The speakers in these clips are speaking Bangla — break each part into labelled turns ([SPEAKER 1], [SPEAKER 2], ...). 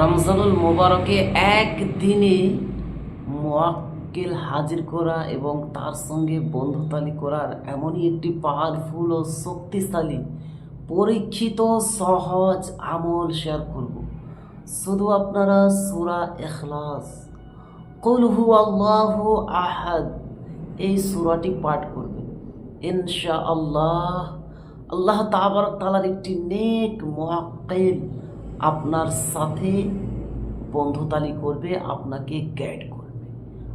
[SPEAKER 1] রমজানুল মোবারকে একদিনে মোয়াক্কেল হাজির করা এবং তার সঙ্গে বন্ধুতালি করার এমনই একটি পাওয়ারফুল ও শক্তিশালী, পরীক্ষিত সহজ আমল শেয়ার করব। শুধু আপনারা সুরা এখলাস কলহু আল্লাহ আহাদ, এই সুরাটি পাঠ করবেন। ইনশা আল্লাহ আল্লাহ তাবারক তালার একটি নেক মোয়াক্কেল আপনার সাথে বন্ধুতালি করবে, আপনাকে গাইড করবে।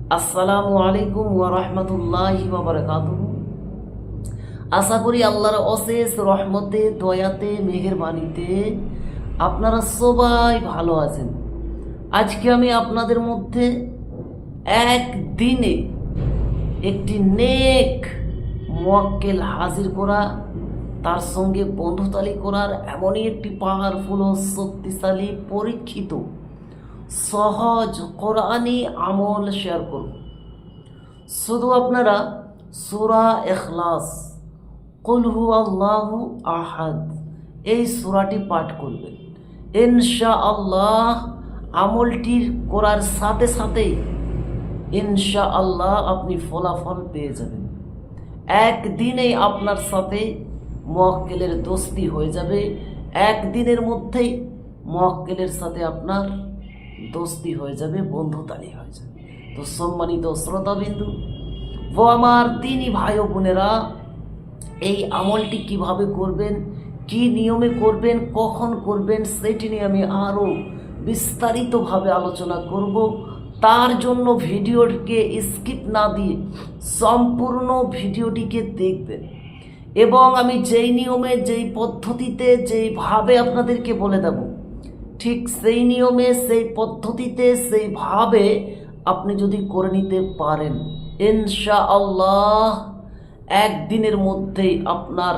[SPEAKER 1] আসসালামু আলাইকুম ওয়া রাহমাতুল্লাহি ওয়া বারাকাতুহু। আশা করি আল্লাহর অশেষ রহমতে, দয়াতে, মেহেরবানিতে আপনারা সবাই ভালো আছেন। আজকে আমি আপনাদের মধ্যে একদিনে একটি নেক মোয়াক্কেল হাজির করা তার সঙ্গে বন্ধুতালি করার এমনই একটি পাওয়ারফুল ও শক্তিশালী পরীক্ষিত সহজ কোরআনি আমল শেয়ার করব। শুধু আপনারা সুরা এখলাস কলহু আল্লাহ আহাদ, এই সুরাটি পাঠ করবেন। ইনশা আল্লাহ আমলটির করার সাথে সাথেই ইনশা আল্লাহ আপনি ফলাফল পেয়ে যাবেন। একদিনেই আপনার সাথে মোয়াক্কেলের দোস্তি হয়ে যাবে। একদিনের মধ্যেই মোয়াক্কেলের সাথে আপনার দোস্তি হয়ে যাবে বন্ধুতালি হয়ে যাবে। তো সম্মানিত শ্রোতাবিন্দু, ও আমার তিনি ভাই বোনেরা, এই আমলটি কীভাবে করবেন, কি নিয়মে করবেন, কখন করবেন, সেটি নিয়ে আমি আরও বিস্তারিতভাবে আলোচনা করব। তার জন্য ভিডিওটিকে স্কিপ না দিয়ে সম্পূর্ণ ভিডিওটিকে দেখবেন। এবং আমি যেই নিয়মে, যেই পদ্ধতিতে যেইভাবে আপনাদেরকে বলে দেব, ঠিক সেই নিয়মে, সেই পদ্ধতিতে সেইভাবে আপনি যদি করে নিতে পারেন ইনশা আল্লাহ একদিনের মধ্যেই আপনার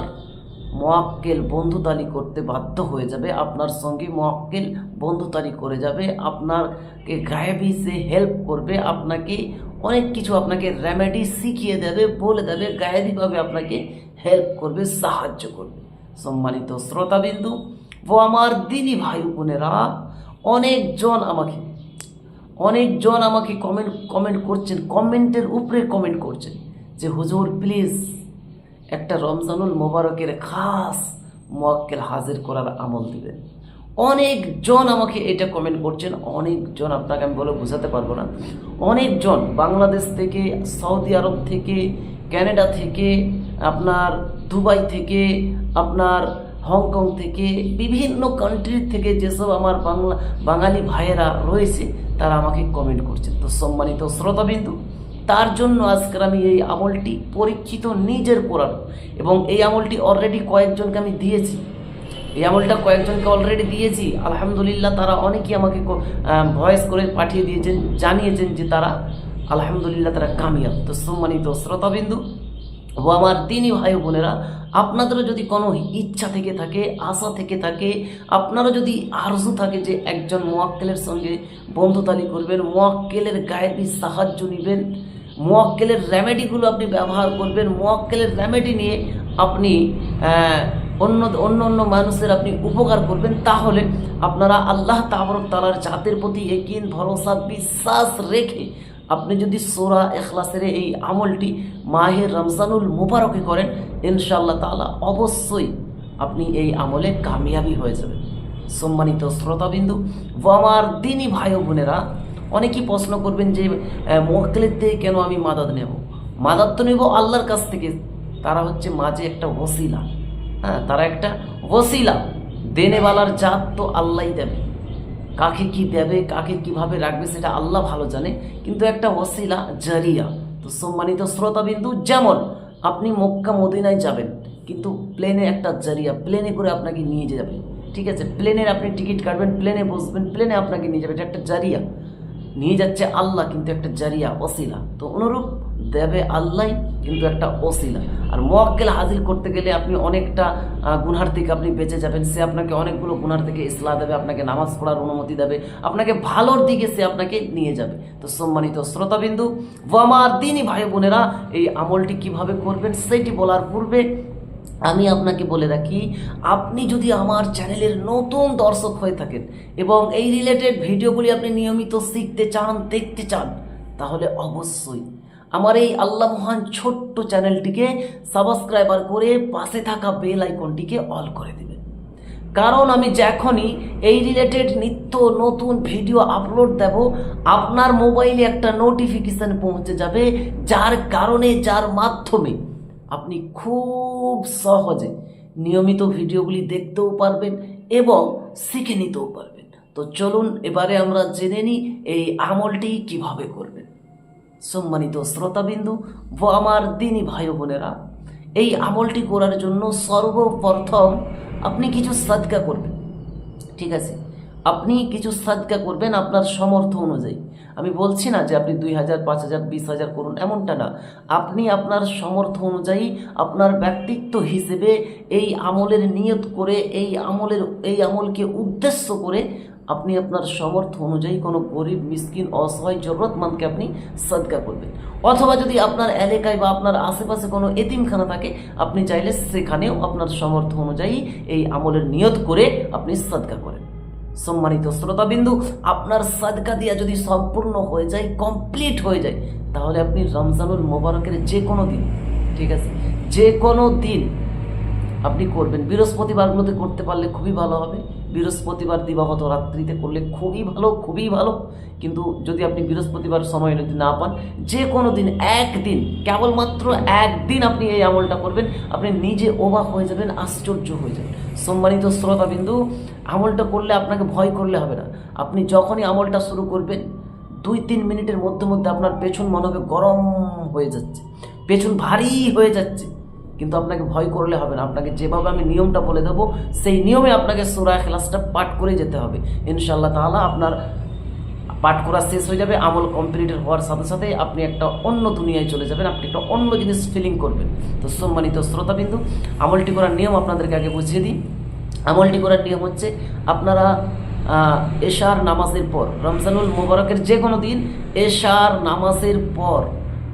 [SPEAKER 1] মোয়াক্কেল বন্ধুতালি করতে বাধ্য হয়ে যাবে, আপনার সঙ্গে মোয়াক্কেল বন্ধুতালি করে যাবে, আপনাকে গায়েবি সে হেল্প করবে, আপনাকে অনেক কিছু আপনাকে রেমেডি শিখিয়ে দেবে, বলে দেবে, গায়েবীভাবে আপনাকে হেল্প করবে, সাহায্য করবে। সম্মানিত শ্রোতাবিন্দু, ও আমার দিদি ভাই বোনেরা, অনেকজন আমাকে অনেকজন আমাকে কমেন্ট কমেন্ট করছেন, কমেন্টের উপরে কমেন্ট করছেন যে, হুজুর প্লিজ একটা রমজানুল মোবারকের খাস মোয়াক্কেল হাজির করার আমল দিবেন। অনেকজন আমাকে এটা কমেন্ট করছেন, অনেকজন আপনাকে আমি বলে বোঝাতে পারব না। অনেকজন বাংলাদেশ থেকে, সৌদি আরব থেকে ক্যানাডা থেকে, আপনার দুবাই থেকে, আপনার হংকং থেকে, বিভিন্ন কান্ট্রির থেকে যেসব আমার বাংলা, বাঙালি ভাইয়েরা রয়েছে, তারা আমাকে কমেন্ট করছেন। তো সম্মানিত শ্রোতাবিন্দু, তার জন্য আজকের আমি এই আমলটি পরীক্ষিত নিজের করার এবং এই আমলটি অলরেডি কয়েকজনকে আমি দিয়েছি। এই আমলটা কয়েকজনকে অলরেডি দিয়েছি। আলহামদুলিল্লাহ তারা অনেকেই আমাকে ভয়েস করে পাঠিয়ে দিয়েছেন, জানিয়েছেন যে তারা আলহামদুলিল্লাহ, তারা কামিয়াব। তো সম্মানিত শ্রোতাবিন্দু ও আমার তিনি ভাই বোনেরা, আপনাদেরও যদি কোনো ইচ্ছা থেকে থাকে, আশা থেকে থাকে, আপনারও যদি আরজু থাকে যে একজন মোয়াক্কেলের সঙ্গে বন্ধুতালি করবেন, মোয়াক্কেলের গায়েবী সাহায্য নেবেন, মোয়াক্কেলের রেমেডিগুলো আপনি ব্যবহার করবেন, মোয়াক্কেলের রেমেডি নিয়ে আপনি অন্য অন্য অন্য মানুষের আপনি উপকার করবেন, তাহলে আপনারা আল্লাহ তাবরক তালার জাতের প্রতি একিন ভরসা, বিশ্বাস রেখে আপনি যদি সোরা এখলাসের এই আমলটি মাহের রমজানুল মুবারকে করেন, ইনশাআল্লাহ তাআলা অবশ্যই আপনি এই আমলে কামিয়াবি হয়ে যাবেন। সম্মানিত শ্রোতাবিন্দু আমার দিনী ভাই বোনেরা, অনেকেই প্রশ্ন করবেন যে মোয়াক্কেলের থেকে কেন আমি মাদাদ নেব? মাদাদ তো নেব আল্লাহর কাছ থেকে। তারা হচ্ছে মাঝে একটা ওসিলা। হ্যাঁ তারা একটা ওসিলা। দেনেওয়ালার জাত তো আল্লাহই দেবে। কাকে কি দেবে, কাকে কীভাবে রাখবে সেটা আল্লাহ ভালো জানে। কিন্তু একটা ওসিলা জারিয়া, তো সম্মানিত শ্রোতাবিন্দু, যেমন আপনি মক্কা মদিনায় যাবেন, কিন্তু প্লেনে একটা জারিয়া, প্লেনে করে আপনাকে নিয়ে যাবে। ঠিক আছে প্লেনের আপনি টিকিট কাটবেন, প্লেনে বসবেন, প্লেনে আপনাকে নিয়ে যাবে, এটা একটা জারিয়া। নিয়ে যাচ্ছে আল্লাহ, কিন্তু একটা জারিয়া ওসিলা তো অনুরূপ দেবে আল্লাহ কিন্তু একটা ওসিলা। আর মোয়াক্কেল হাজির করতে গেলে আপনি অনেকটা গুনহার থেকে আপনি বেঁচে যাবেন। সে আপনাকে অনেকগুলো গুনহার থেকে ইসলাহ দেবে, আপনাকে নামাজ পড়ার অনুমতি দেবে, আপনাকে ভালোর দিকে সে আপনাকে নিয়ে যাবে। তো সম্মানিত শ্রোতাবিন্দু আমার দিনই ভাই বোনেরা, এই আমলটি কীভাবে করবেন সেটি বলার পূর্বে আমি আপনাকে বলে রাখি, আপনি যদি আমার চ্যানেলের নতুন দর্শক হয়ে থাকেন এবং এই রিলেটেড ভিডিওগুলি আপনি নিয়মিত শিখতে চান, দেখতে চান, তাহলে অবশ্যই আমার এই আল্লাহ মহান ছোট্ট চ্যানেলটিকে সাবস্ক্রাইবার করে পাশে থাকা বেল আইকনটিকে অল করে দেবেন। কারণ আমি যখনই এই রিলেটেড নিত্য নতুন ভিডিও আপলোড দেব, আপনার মোবাইলে একটা নোটিফিকেশন পৌঁছে যাবে, যার কারণে, যার মাধ্যমে আপনি খুব সহজে নিয়মিত ভিডিওগুলি দেখতেও পারবেন এবং শিখে নিতেও পারবেন। তো চলুন, এবারে আমরা জেনে নিই এই আমলটি কীভাবে করবেন। সম্মানিত শ্রোতাবিন্দু, ও আমার দিনী ভাই বোনেরা, এই আমলটি করার জন্য সর্বপ্রথম আপনি কিছু সাদকা করবেন। ঠিক আছে? আপনি কিছু সাদকা করবেন আপনার সমর্থ অনুযায়ী। আমি বলছি না যে আপনি দুই হাজার, পাঁচ হাজার, বিশ হাজার করুন, এমনটা না। আপনি আপনার সমর্থ অনুযায়ী আপনার ব্যক্তিত্ব হিসেবে এই আমলের নিয়ত করে, এই আমলের, এই আমলকে উদ্দেশ্য করে আপনি আপনার সমর্থ অনুযায়ী কোনো গরিব, মিসকিন, অসহায়, জরুরতমন্দকে আপনি সদকা করবেন। অথবা যদি আপনার এলাকায় বা আপনার আশেপাশে কোনো এতিমখানা থাকে, আপনি চাইলে সেখানেও আপনার সমর্থ অনুযায়ী এই আমলের নিয়ত করে আপনি সদকা করেন। সম্মানিত শ্রোতাবিন্দু, আপনার সাদকা দিয়া যদি সম্পূর্ণ হয়ে যায়, কমপ্লিট হয়ে যায়, তাহলে আপনি রমজানুল মোবারকের যে কোনো দিন, ঠিক আছে যে কোনো দিন আপনি করবেন। বৃহস্পতিবারগুলোতে করতে পারলে খুবই ভালো হবে। বৃহস্পতিবার দিবাগত রাত্রিতে করলে খুবই ভালো খুবই ভালো। কিন্তু যদি আপনি বৃহস্পতিবার সময় যদি না পান, যে কোনো দিন, একদিন, কেবলমাত্র একদিন আপনি এই আমলটা করবেন, আপনি নিজে অবাক হয়ে যাবেন, আশ্চর্য হয়ে যাবেন। সম্মানিত শ্রোতাবিন্দু আমলটা করলে আপনাকে ভয় করলে হবে না। আপনি যখনই আমলটা শুরু করবেন, দুই তিন মিনিটের মধ্যে মধ্যে আপনার পেছন মনে হবে গরম হয়ে যাচ্ছে, পেছন ভারী হয়ে যাচ্ছে। কিন্তু আপনাকে ভয় করলে হবে না। আপনাকে যেভাবে আমি নিয়মটা বলে দেবো, সেই নিয়মে আপনাকে সুরা খেলাসটা পাঠ করে যেতে হবে। ইনশাল্লাহ তাহলে আপনার পাঠ করা শেষ হয়ে যাবে, আমল কমপ্লিট হওয়ার সাথে সাথে আপনি একটা অন্য দুনিয়ায় চলে যাবেন, আপনি একটা অন্য জিনিস ফিলিং করবেন। তো সম্মানিত শ্রোতাবিন্দু, আমলটি করার নিয়ম আপনাদেরকে আগে বুঝিয়ে দিই। আমলটি করার নিয়ম হচ্ছে, আপনারা এশার নামাজের পর, রমজানুল মোবারকের যে কোনো দিন এশার নামাজের পর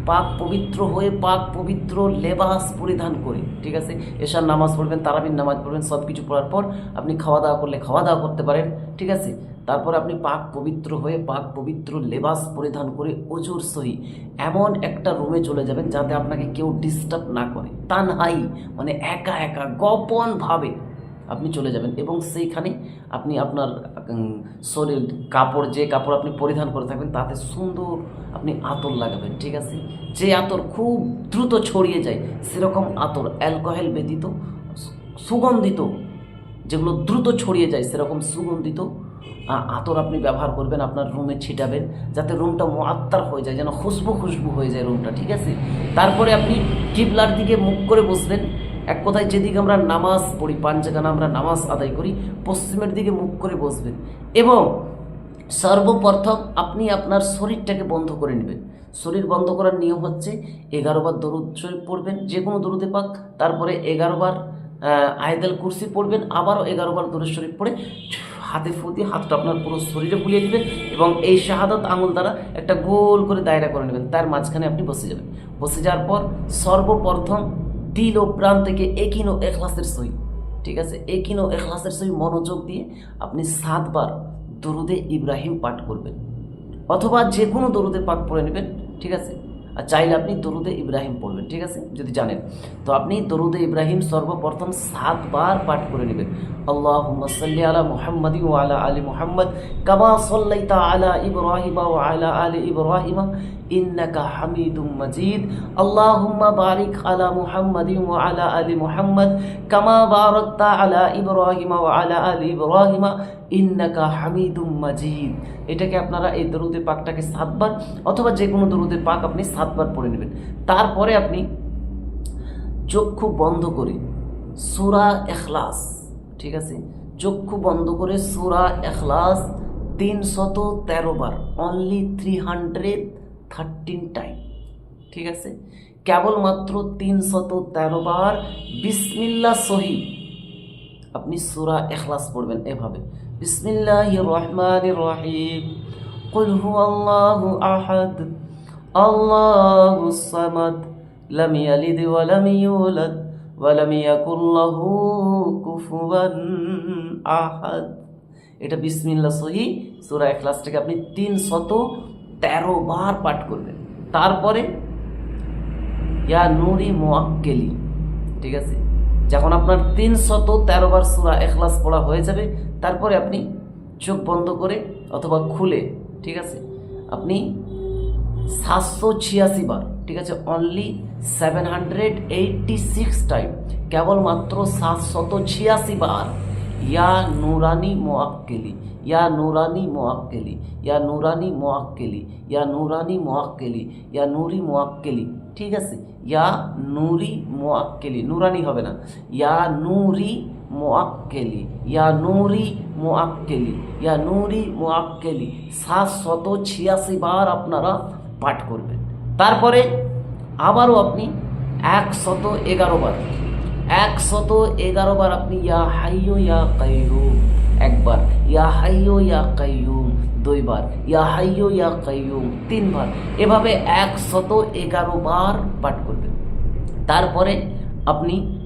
[SPEAKER 1] পাক পবিত্র হয়ে পাক পবিত্র লেবাস পরিধান করে, ঠিক আছে? এশার নামাজ পড়বেন তারাবিন নামাজ পড়বেন সব কিছু পড়ার পর আপনি খাওয়া দাওয়া করলে খাওয়া দাওয়া করতে পারেন, ঠিক আছে? তারপর আপনি পাক পবিত্র হয়ে পাক পবিত্র লেবাস পরিধান করে অজুর সহি এমন একটা রুমে চলে যাবেন যাতে আপনাকে কেউ ডিস্টার্ব না করে। তানহাই মানে একা একা গোপনভাবে আপনি চলে যাবেন এবং সেইখানে আপনি আপনার শরীর, কাপড়, যে কাপড় আপনি পরিধান করে থাকবেন, তাতে সুন্দর আপনি আতর লাগাবেন, ঠিক আছে? যে আতর খুব দ্রুত ছড়িয়ে যায়, সেরকম আতর, অ্যালকোহল ব্যতীত সুগন্ধিত, যেগুলো দ্রুত ছড়িয়ে যায়, সেরকম সুগন্ধিত আতর আপনি ব্যবহার করবেন, আপনার রুমে ছিটাবেন, যাতে রুমটা মোয়াত্তার হয়ে যায়, যেন খুশবু খুশবু হয়ে যায় রুমটা, ঠিক আছে? তারপরে আপনি কিবলার দিকে মুখ করে বসবেন এক কথায় যেদিকে আমরা নামাজ পড়ি, পাঁচ জায়গানা আমরা নামাজ আদায় করি, পশ্চিমের দিকে মুখ করে বসবেন। এবং সর্বপ্রথম আপনি আপনার শরীরটাকে বন্ধ করে নেবেন। শরীর বন্ধ করার নিয়ম হচ্ছে এগারো বার দরুদ পড়বেন, যে কোনো দরুদে পাক। তারপরে এগারো বার আয়দাল কুরসি পড়বেন, আবারও এগারো বার দরুদ শরীফ পড়ে হাতে ফু দিয়ে হাতটা আপনার পুরো শরীরে বুলিয়ে দিবেন এবং এই শাহাদত আঙুল দ্বারা একটা গোল করে দায়রা করে নেবেন। তার মাঝখানে আপনি বসে যাবেন। বসে যাওয়ার পর সর্বপ্রথম দিল প্রাণ থেকে একিনো এখলাসের সই। ঠিক আছে? একিনো এখলাসের সই মনোযোগ দিয়ে আপনি সাতবার দরুদে ইব্রাহিম পাঠ করবেন। অথবা যে কোনো দরুদে পাঠ পড়ে নেবেন। ঠিক আছে? আর চাইলে আপনি দরুদে ইব্রাহিম পড়বেন। ঠিক আছে? যদি জানেন। তো আপনি দরুদে ইব্রাহিম সর্বপ্রথম সাতবার পাঠ করে নেবেন। আল্লাহ সাল্লি আলা মুহাম্মাদি ও আলা আলী মোহাম্মদ কামা সাল্লাইতা আলা ইব্রাহিমা ও আলা আলী ইব্রাহিমা ইন্নাকা হামিদুম মাজিদ। আল্লাহুম্মা বারিক আলা মুহাম্মাদি ও আলা আলী মুহাম্মদ, কামা বারাকতা আলা ইব্রাহিমা ও আলা আলী ইব্রাহিমা। ইন্নাকা হামিদুম মাজিদ। এটাকে আপনারা এই দরুদে পাকটাকে সাতবার অথবা যে কোনো দরুদে পাক আপনি সাতবার পড়ে নেবেন। তারপরে আপনি চক্ষু বন্ধ করে সুরা এখলাস ঠিক আছে? চক্ষু বন্ধ করে সুরা এখলাস তিনশত তেরো বার only three hundred thirteen time ঠিক আছে কেবলমাত্র তিনশত তেরো বার বিসমিল্লা সহি আপনি সুরা এখলাস পড়বেন এভাবে বিসমিল্লাহ রহমান রহিম قل هو الله أحد الله الصمد لم يلد ولم يولد ওয়ালাম ইয়াকুল্লাহু কুফুয়ান আহাদ এটা বিসমিল্লাহ সহি সূরা ইখলাস থেকে আপনি তিনশত তেরো বার পাঠ করবেন। তারপরে, ইয়া নুরি মোয়াক্কেলি ঠিক আছে? যখন আপনার তিনশত তেরো বার সুরা এখলাস পড়া হয়ে যাবে, তারপরে আপনি চোখ বন্ধ করে অথবা খুলে, ঠিক আছে? আপনি সাতশো ছিয়াশি বার, ঠিক আছে? Only seven hundred eighty six time কেবলমাত্র সাতশত ছিয়াশি বার ইয়া নুরানি মোয়াক্কেলি ইয়া নুরানি মোয়াক্কেলি ইয়া নুরানি মোয়াক্কেলি ইয়া নুরানি মোয়াক্কেলি ইয়া নুরি মোয়াক্কেলি ঠিক আছে? ইয়া নুরি মোয়াক্কেলি নুরানি হবে না। ইয়া নুরি মোয়াক্কেলি ইয়া নুরি মোয়াক্কেলি ইয়া নুরি মোয়াক্কেলি সাতশত ছিয়াশি বার আপনারা পাঠ করবেন। তারপরে আবারও আপনি একশত এগারো বার একশত এগারো বার আপনি ইয়া হাইয়ো ইয়া কাইয়ুম একবার। ইয়া হাইয়ো ইয়া কাইয়ুম দুইবার। ইয়া হাইয়ো ইয়া কাইয়ুম তিনবার। এভাবে একশত এগারো বার পাঠ করবেন। তারপরে আপনি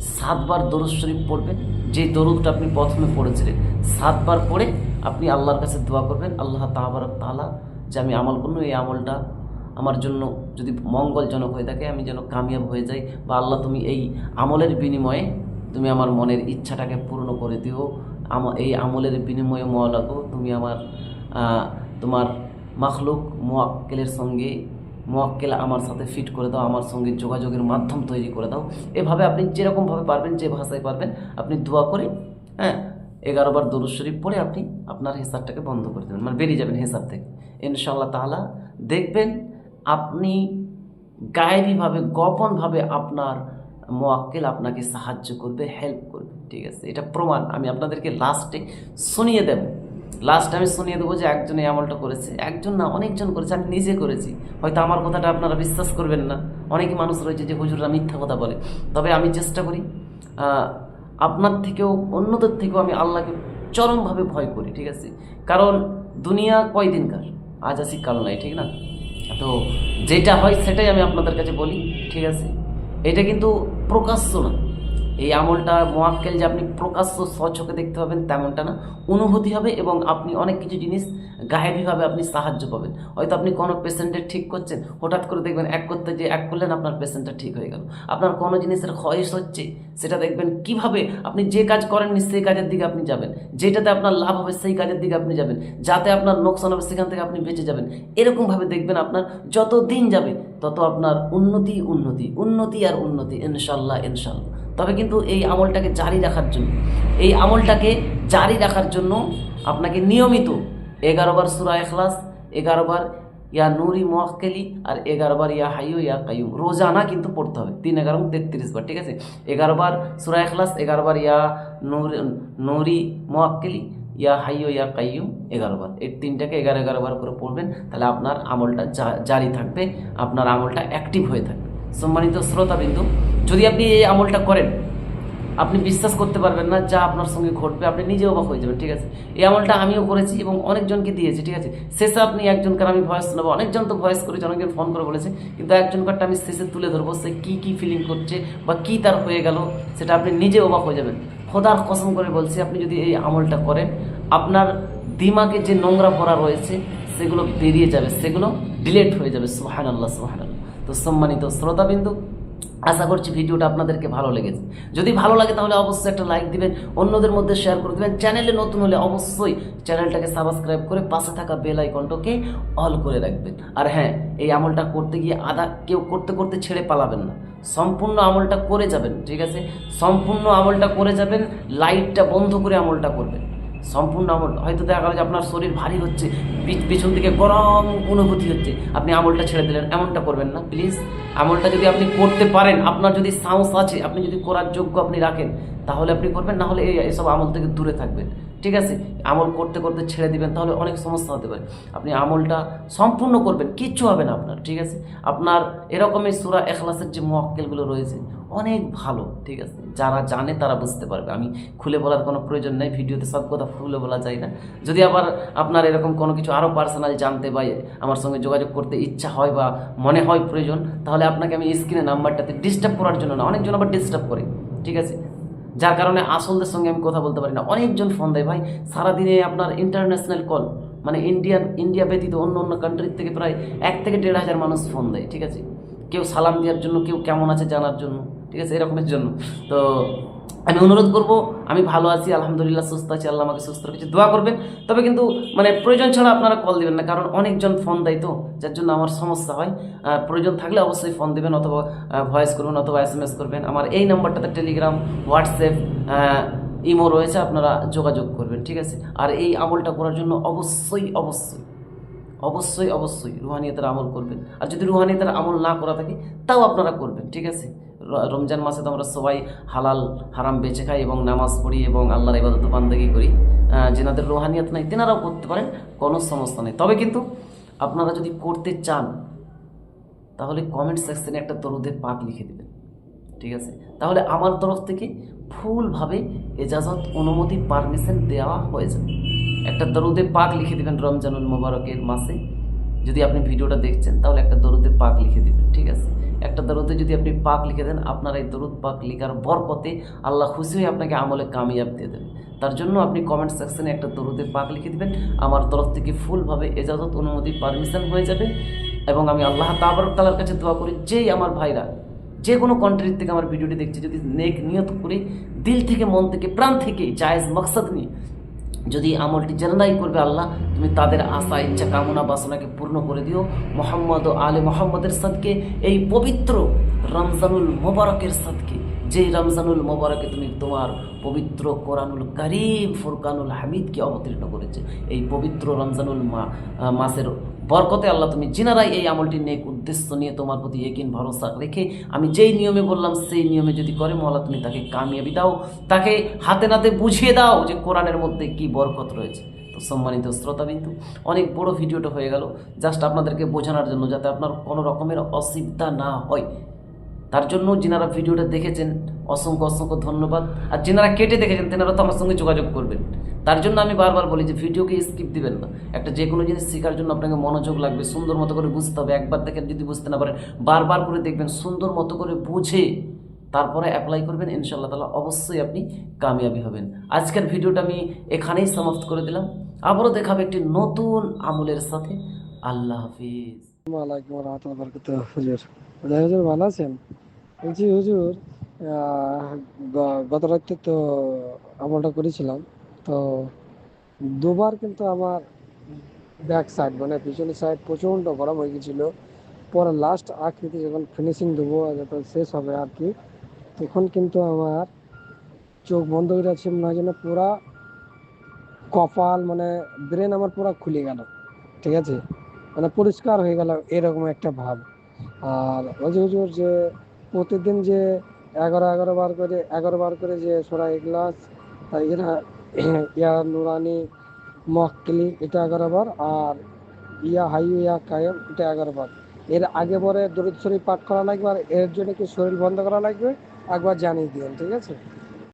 [SPEAKER 1] সাতবার দরুদ শরীফ পড়বেন। যে দরুদটা আপনি প্রথমে পড়েছিলেন, সাতবার পড়ে আপনি আল্লাহর কাছে দোয়া করবেন, আল্লাহ তাবারক তালা যে আমি আমল করব এই আমলটা আমার জন্য যদি মঙ্গলজনক হয়ে থাকে, আমি যেন কামিয়াব হয়ে যাই। বা আল্লাহ, তুমি এই আমলের বিনিময়ে তুমি আমার মনের ইচ্ছাটাকে পূর্ণ করে দিও। এই আমলের বিনিময়ে মওলাগো তুমি আমার তোমার মাখলুক মোয়াক্কেলের সঙ্গে, মোয়াক্কেল আমার সাথে ফিট করে দাও, আমার সঙ্গে যোগাযোগের মাধ্যম তৈরি করে দাও। এভাবে আপনি যেরকমভাবে পারবেন, যে ভাষায় পারবেন, আপনি দোয়া করে হ্যাঁ এগারো বার দরুদ শরীফ পড়ে আপনি আপনার হিসাবটাকে বন্ধ করে দেবেন। মানে বেরিয়ে যাবেন হিসাব থেকে। ইনশাআল্লাহ তাআলা দেখবেন আপনি গায়েবীভাবে, গোপনভাবে আপনার মোয়াক্কেল আপনাকে সাহায্য করবে হেল্প করবে, ঠিক আছে? এটা প্রমাণ। আমি আপনাদেরকে লাস্টে শুনিয়ে দেব। লাস্ট আমি শুনিয়ে দেবো যে একজন এই আমলটা করেছে। একজন না, অনেকজন করেছে, আমি নিজে করেছি। হয়তো আমার কথাটা আপনারা বিশ্বাস করবেন না। অনেকই মানুষ রয়েছে যে হুজুররা মিথ্যা কথা বলে। তবে আমি চেষ্টা করি আপনার থেকেও, অন্যদের থেকেও আমি আল্লাহকে চরমভাবে ভয় করি, ঠিক আছে? কারণ দুনিয়া কয়দিনকার? আজ আসি কাল নাই, ঠিক না? তো যেটা হয় সেটাই আমি আপনাদের কাছে বলি ঠিক আছে? এটা কিন্তু প্রকাশ্য না এই আমলটা মোয়াক্কেল যে আপনি প্রকাশ্য স্বচোখে দেখতে পাবেন তেমনটা না। অনুভূতি হবে এবং আপনি অনেক কিছু জিনিস গায়েবীভাবে আপনি সাহায্য পাবেন। হয়তো আপনি কোনো পেশেন্টের ঠিক করছেন, হঠাৎ করে দেখবেন এক করতে যে এক করলেন আপনার পেশেন্টটা ঠিক হয়ে গেল। আপনার কোনো জিনিসের ক্ষয়স হচ্ছে, সেটা দেখবেন কীভাবে আপনি যে কাজ করেননি সেই কাজের দিকে আপনি যাবেন। যেটাতে আপনার লাভ হবে সেই কাজের দিকে আপনি যাবেন। যাতে আপনার নোকসান হবে সেখান থেকে আপনি বেঁচে যাবেন। এরকমভাবে দেখবেন আপনার যত দিন যাবে, তত আপনার উন্নতি উন্নতি উন্নতি আর উন্নতি ইনশাল্লাহ ইনশাল্লাহ তবে কিন্তু এই আমলটাকে জারি রাখার জন্য, এই আমলটাকে জারি রাখার জন্য আপনাকে নিয়মিত এগারো বার সুরা এখলাস এগারো বার ইয়া নুরি মোয়াক্কেলি আর এগারো বার ইয়া হাইও ইয়া কাইয়ুম রোজানা কিন্তু পড়তে হবে, তিন এগারো তেত্রিশ বার, ঠিক আছে? এগারো বার সুরা এখলাস এগারো বার ইয়া নুর, নুরি মোয়াক্কেলি, ইয়া হাইয়ু ইয়া কাইয়ুম এগারো বার। এই তিনটাকে এগারো এগারো বার করে পড়বেন, তাহলে আপনার আমলটা জারি থাকবে, আপনার আমলটা অ্যাক্টিভ হয়ে থাকবে। সম্মানিত শ্রোতাবিন্দু যদি আপনি এই আমলটা করেন, আপনি বিশ্বাস করতে পারবেন না যা আপনার সঙ্গে ঘটবে, আপনি নিজে অবাক হয়ে যাবেন, ঠিক আছে? এই আমলটা আমিও করেছি এবং অনেকজনকে দিয়েছি, ঠিক আছে? শেষে আপনি একজনকার আমি ভয়েস নেব, অনেকজন তো ভয়েস করেছে অনেকজন ফোন করে বলেছে, কিন্তু একজনকারটা আমি শেষে তুলে ধরবো, সে কী কী ফিলিং করছে বা কী তার হয়ে গেল, সেটা আপনি নিজে অবাক হয়ে যাবেন। খোদার কসম করে বলছি, আপনি যদি এই আমলটা করেন, আপনার দিমাগে যে নোংরা ভরা রয়েছে, সেগুলো বেরিয়ে যাবে, সেগুলো ডিলেট হয়ে যাবে সোহান আল্লাহ সোহান আল্লাহ তো সম্মানিত শ্রোতাবিন্দু আশা করছি ভিডিওটা আপনাদেরকে ভালো লেগেছে। যদি ভালো লাগে তাহলে অবশ্যই একটা লাইক দিবেন, অন্যদের মধ্যে শেয়ার করে দেবেন। চ্যানেলে নতুন হলে অবশ্যই চ্যানেলটাকে সাবস্ক্রাইব করে পাশে থাকা বেল আইকনটাকে অল করে রাখবেন। আর হ্যাঁ এই আমলটা করতে গিয়ে আদা কেউ করতে করতে ছেড়ে পালাবেন না। সম্পূর্ণ আমলটা করে যাবেন, ঠিক আছে? সম্পূর্ণ আমলটা করে যাবেন লাইটটা বন্ধ করে আমলটা করবেন। সম্পূর্ণ আমল। হয়তো দেখা গেল যে আপনার শরীর ভারী হচ্ছে পিছন থেকে গরম অনুভূতি হচ্ছে। আপনি আমলটা ছেড়ে দিলেন, এমনটা করবেন না প্লিজ আমলটা যদি আপনি করতে পারেন, আপনার যদি সাহস আছে, আপনি যদি করার যোগ্য আপনি রাখেন, তাহলে আপনি করবেন, না হলে এই এসব আমল থেকে দূরে থাকবেন। ঠিক আছে, আমল করতে করতে ছেড়ে দিবেন, তাহলে অনেক সমস্যা হতে পারে। আপনি আমলটা সম্পূর্ণ করবেন, কিচ্ছু হবে না আপনার, ঠিক আছে? আপনার এরকমই সুরা এখলাসের যে মোয়াক্কেলগুলো রয়েছে, অনেক ভালো, ঠিক আছে? যারা জানে তারা বুঝতে পারবে। আমি খুলে বলার কোনো প্রয়োজন নেই, ভিডিওতে সব কথা খুলে বলা যায় না। যদি আবার আপনার এরকম কোনো কিছু আরও পার্সোনাল জানতে বা আমার সঙ্গে যোগাযোগ করতে ইচ্ছা হয় বা মনে হয় প্রয়োজন, তাহলে আপনাকে আমি স্ক্রিনে নাম্বারটাতে ডিস্টার্ব করার জন্য না, অনেকজন আবার ডিস্টার্ব করে, ঠিক আছে? যার কারণে আসলদের সঙ্গে আমি কথা বলতে পারি না। অনেকজন ফোন দেয়, ভাই, সারাদিনে আপনার ইন্টারন্যাশনাল কল মানে ইন্ডিয়ান ইন্ডিয়া ব্যতীত অন্য অন্য কান্ট্রির থেকে প্রায় এক থেকে দেড় হাজার মানুষ ফোন দেয়, ঠিক আছে? কেউ সালাম দেওয়ার জন্য, কেউ কেমন আছে জানার জন্য, ঠিক আছে? এরকমের জন্য। তো আমি অনুরোধ করব, আমি ভালো আছি, আলহামদুলিল্লাহ সুস্থ আছি, আল্লাহ আমাকে সুস্থ রেখেছে, দোয়া করবেন। তবে কিন্তু মানে প্রয়োজন ছাড়া আপনারা কল দিবেন না, কারণ অনেকজন ফোন দেয় তো, যার জন্য আমার সমস্যা হয়। প্রয়োজন থাকলে অবশ্যই ফোন দিবেন অথবা ভয়েস করবেন অথবা এস এম এস করবেন। আমার এই নাম্বারটাতে টেলিগ্রাম হোয়াটসঅ্যাপ ইমো রয়েছে, আপনারা যোগাযোগ করবেন, ঠিক আছে? আর এই আমলটা করার জন্য অবশ্যই অবশ্যই অবশ্যই অবশ্যই রুহানিয়তের আমল করবেন। আর যদি রুহানিয়তের আমল না করা থাকে, তাও আপনারা করবেন, ঠিক আছে? রমজান মাসে তো আমরা সবাই হালাল, হারাম বেঁচে খাই এবং নামাজ পড়ি এবং আল্লাহর ইবাদত বান্দাগি করি। যেনাদের রুহানিয়ত নাই, তেনারাও করতে পারেন, কোনো সমস্যা নেই। তবে কিন্তু আপনারা যদি করতে চান, তাহলে কমেন্ট সেকশনে একটা দরুদের পাক লিখে দেবেন, ঠিক আছে? তাহলে আমার তরফ থেকে ফুলভাবে এজাজত অনুমতি পারমিশন দেওয়া হয়ে যাবে। একটা দরুদে পাক লিখে দেবেন রমজানুল মোবারকের মাসে। যদি আপনি ভিডিওটা দেখছেন, তাহলে একটা দরুদে পাক লিখে দেবেন, ঠিক আছে? একটা দরুদে যদি আপনি পাক লিখে দেন, আপনার এই দরুদ পাক লিখার বরকতে আল্লাহ খুশি হয়ে আপনাকে আমলে কামিয়াব দিয়ে দেবেন তার জন্য আপনি কমেন্ট সেকশনে একটা দরুদে পাক লিখে দেবেন। আমার তরফ থেকে ফুলভাবে এজাজত, অনুমতি পারমিশন হয়ে যাবে। এবং আমি আল্লাহ তাবরক তালার কাছে দোয়া করি, যেই আমার ভাইরা যে কোনো কন্ট্রির থেকে আমার ভিডিওটি দেখছে, যদি নেক নিয়ত করে দিল থেকে, মন থেকে, প্রাণ থেকে, জায়েজ মকসদ নিয়ে যদি আমলটি জেনারাই করবে আল্লাহ, তুমি তাদের আশা, ইচ্ছা, কামনা, বাসনাকে পূর্ণ করে দিও। মোহাম্মদ ও আলে মোহাম্মদের সাদকে, এই পবিত্র রমজানুল মোবারকের সাদকে যেই রমজানুল মোবারকে তুমি তোমার পবিত্র কোরআনুল করিম ফুরকানুল হামিদকে অবতীর্ণ করেছে। এই পবিত্র রমজানুল মা মাসের বরকতে আল্লাহ তুমি যিনারাই এই আমলটি নেক উদ্দেশ্য নিয়ে তোমার প্রতি একিন ভরসা রেখে আমি যেই নিয়মে বললাম সেই নিয়মে যদি করে মহলা তুমি তাকে কামিয়াবি দাও, তাকে হাতে নাতে বুঝিয়ে দাও যে কোরআনের মধ্যে কি বরকত রয়েছে। তো সম্মানিত শ্রোতা বিন্দু অনেক বড় ভিডিওটা হয়ে গেল। জাস্ট আপনাদেরকে বোঝানোর জন্য যাতে আপনার কোনো রকমের অসুবিধা না হয়। তার জন্য যিনারা ভিডিওটা দেখেছেন, অসংখ্য অসংখ্য ধন্যবাদ। আর যিনারা কেটে দেখেছেন, তেনারা তো আমার সঙ্গে যোগাযোগ করবেন। তার জন্য আমি বারবার বলি যে ভিডিওকে স্কিপ দিবেন না। একটা যে কোনো জিনিস শেখার জন্য আপনাকে মনোযোগ লাগবে, সুন্দর মতো করে বুঝতে হবে। একবার দেখেন যদি বুঝতে না পারেন, বারবার করে দেখবেন, সুন্দর মতো করে বুঝে তারপরে অ্যাপ্লাই করবেন। ইনশাল্লাহ তালা অবশ্যই আপনি কামিয়াবি হবেন। আজকের ভিডিওটা আমি এখানেই সমাপ্ত করে দিলাম। আবারও দেখাবে একটি নতুন আমলের সাথে। আল্লাহ হাফিজ।
[SPEAKER 2] ভালো আছেন? বলছি, হুজুর গত রাত্রে তো আমলটা করেছিলাম, তো দুবার কিন্তু আমার ব্যাক সাইড মানে পিছনের সাইড প্রচণ্ড গরম হয়ে গেছিল। পরে লাস্ট আখরিতে যখন ফিনিশিং দেবো, যখন শেষ হবে আর কি তখন কিন্তু আমার চোখ বন্ধ হয়ে যাচ্ছে, মনে হয় যেন পুরা কপাল মানে ব্রেন আমার পুরা খুলে গেল, ঠিক আছে? মানে পরিষ্কার হয়ে গেল, এরকম একটা ভাব। আর বলছি, হুজুর, যে প্রতিদিন যে এগারো এগারো বার করে, এগারো বার করে যে সোরা ইগলাস তাই এরা ইয়া নুরানি, মক্কেলি, এটা এগারো বার, আর ইয়া হাই, ইয়া কায়েম, এটা এগারো বার। এর আগে পরে দরিদ শরীফ পাঠ করা লাগবে, আর এর জন্য কি শরীর বন্ধ করা লাগবে? একবার জানিয়ে দিন ঠিক আছে?